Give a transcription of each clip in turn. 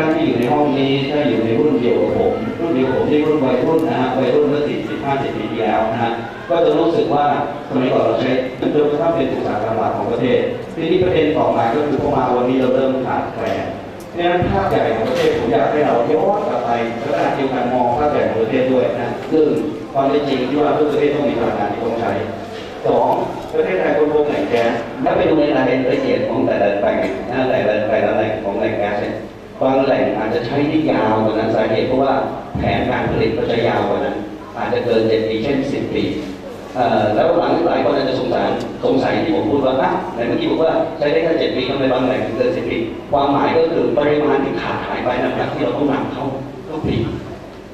ท่านที่อยู่ในห้องนี้ถ้าอยู่ในรุ่นเดียวกับผม รุ่นเดียวผมที่รุ่นวัยรุ่นนะฮะวัยรุ่นเมื่อสี่สิบห้าสิบปีที่แล้วนะฮะก็จะรู้สึกว่าสมัยก่อนเราใช้จนกระทั่งเป็นอุตสาหกรรมหลักของประเทศ ทีนี้ประเด็นต่อมาก็คือพอมาวันนี้เราเริ่มขาดแคลนเพราะฉะนั้นภาพใหญ่ของประเทศผมอยากให้เราย้อนกลับไปและขณะเดียวกันมองภาพใหญ่ของประเทศด้วยนะซึ่งความเป็นจริงที่ว่าทุกประเทศต้องมีพลังงานที่ต้องใช้สองประเทศไทยคนพบแหล่งแก๊สถ้าไปดูในรายละเอียดของแต่ละแห ใช้ได้ยาวกว่านั้นสาเหตุเพราะว่าแผนการผลิตก็จะยาวกว่านั้น อาจจะเกินเจ็ดปีเช่นสิบปีเอ่อแล้วหลังหลายคนอาจจะสงสัยสงสัยที่ผมพูดว่าอะในเมื่อกี้บอกว่าใช้ได้แค่เจ็ดปีทำไมบางแหล่งถึงเกินสิบปีความหมายก็คือปริมาณที่ขาดหายไปนะครับที่เราต้องนำเข้าทุกปี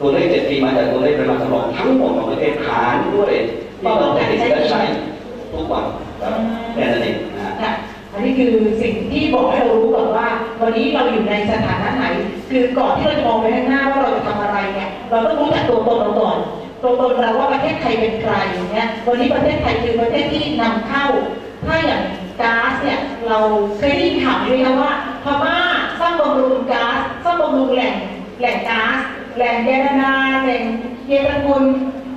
ตัวเลขเจ็ดปีมาจากตัวเลขปริมาณสำรองทั้งหมดของประเทศหารด้วยที่เราผลิตและใช้ทุกวันครับแค่นั้นเองนะฮะค่ะอันนี้คือสิ่งที่บอกให้เรารู้ก่อนว่า วันนี้เราอยู่ในสถานะไหน คือก่อนที่เราจะมองไปข้างหน้าว่าเราจะทำอะไรเนี่ยเราต้องรู้จักตัวตนเราก่อนตัวตนเราว่าประเทศไทยเป็นใครเนี่ยวันนี้ประเทศไทยคือประเทศที่นำเข้า ถ้าอย่างก๊าซเนี่ยเราเคยได้ยินข่าวไหมคะว่าพม่าสร้างบำรุงก๊าซสร้างบำรุงแหล่งแหล่งก๊าซแหล่งเยลนาแหล่งเยตากุล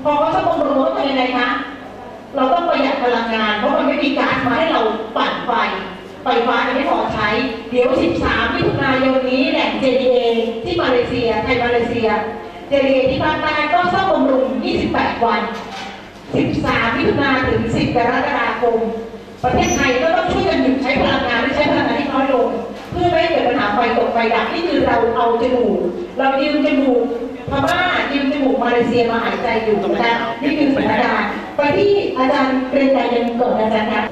พอเขาสร้างบำรุงเขาต้องทำยังไงคะเราต้องประหยัดพลังงาน เพราะมันไม่มีก๊าซมาให้เราปั่นไฟไฟฟ้าจะไม่พอใช้ เดี๋ยว 13มิถุนายนนี้แหล่ง JDA ที่มาเลเซีย ไทยเลเซียที่ภาคใต้ก็ซ่อมบำรุง 28 วัน 13 มิถุนาถึง 10 กรกฎาคม ประเทศไทยก็ต้องช่วยกันหยุดใช้พลังงานและใช้พลังงานที่น้อยลง เพื่อไม่ให้เกิดปัญหาไฟตกไฟดับนี่คือเราเอาจมูกเรายืมจมูกพม่ายืมจมูกมาเลเซียมาหายใจอยู่นะคะนี่คือสถานการณ์ไปที่อาจารย์เกรียงไกรยังเก่อนอาจารย์คะ